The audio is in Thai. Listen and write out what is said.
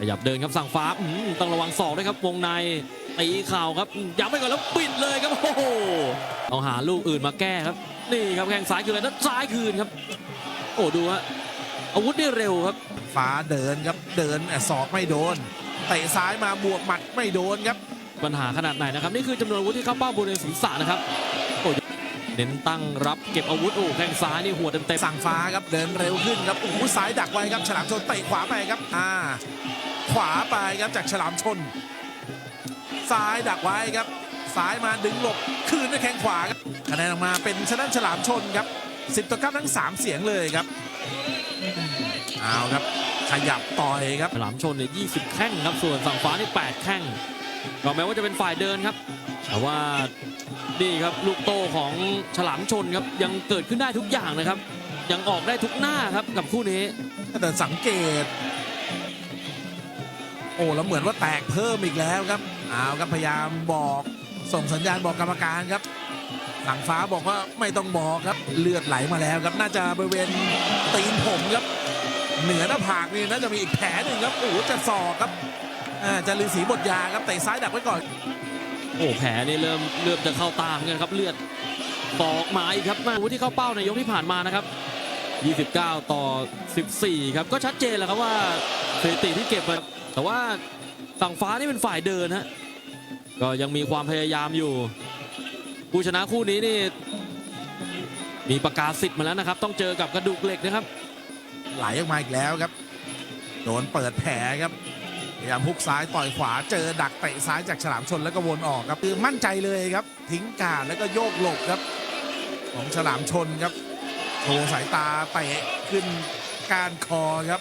ขยับเดินครับสั่งฟ้าอืมต้องระวังศอกด้วยครับวงในตีเข่าครับอืมย้ำไปก่อนแล้วปิดเลยครับโอ้โหต้องหาลูกอื่นมาแก้ครับ นี่ครับแข้งซ้ายคืนแล้วด้านซ้ายคืนครับ โอ้ดูฮะอาวุธได้เร็วครับ ฟ้าเดินครับเดินแหม่ศอกไม่โดนเตะซ้ายมาบวกหมัดไม่โดนครับ ปัญหาขนาดไหนนะครับ นี่คือจำนวนอาวุธที่เข้าเป้าบริเวณศีรษะนะครับโอ้เน้นตั้งรับเก็บอาวุธโอ้แข้งซ้ายนี่หัวเต็มสั่งฟ้าครับเดินเร็วขึ้นครับโอ้โหซ้ายดักไว้ครับฉลามชนเตะขวาไปครับอ่า ขวาไปครับจากฉลามชน ซ้ายดักไว้ครับซ้ายมาดึงหลบคืนด้วยแข้งขวาครับคะแนนออกมาเป็นชนะฉลามชนครับ10ต่อ9ทั้ง 3 เสียงเลยครับเอาครับขยับต่อยครับๆฉลามชนเนี่ย20 แข้งครับส่วนฝั่งฟ้านี่8 แข้งก็แม้ว่าจะเป็นฝ่ายเดินครับแต่ว่านี่ครับลูกโตของฉลามชนครับยังเกิดขึ้นได้ทุกอย่างนะครับ ยังออกได้ทุกหน้าครับกับคู่นี้แต่สังเกต โอ้แล้วเหมือนว่าแตกเพิ่มอีกแล้วครับเอาครับพยายามบอกส่งสัญญาณบอกกรรมการครับหลังฟ้าบอกว่าไม่ต้องบอกครับ เลือดไหลมาแล้วครับน่าจะบริเวณตีนผมครับ เหนือหน้าผากนี่น่าจะมีอีกแผลหนึ่งครับโอ้จะศอกครับจะลือสีบทยาครับเตะซ้ายดักไว้ก่อน โอ้แผลนี่เริ่มเริ่มจะเข้าตามกันครับเลือดตอกมาอีกครับมาวุที่เข้าเป้าในยกที่ผ่านมานะครับ 29 ต่อ 14 ครับก็ชัดเจนแล้วครับว่า สถิติที่เก็บมาแต่ว่าฝั่งฟ้านี่เป็นฝ่ายเดินฮะก็ยังมีความพยายามอยู่ผู้ชนะคู่นี้นี่มีประกาศสิทธิ์มาแล้วนะครับ ต้องเจอกับกระดูกเหล็กนะครับ ไหลออกมาอีกแล้วครับ โดนเปิดแผลครับพยายามฮุกซ้ายต่อยขวาเจอดักเตะซ้ายจากฉลามชนแล้วก็วนออกครับคือมั่นใจเลยครับ ทิ้งการแล้วก็โยกหลบครับ ของฉลามชนครับโชว์สายตาเตะขึ้นกานคอครับ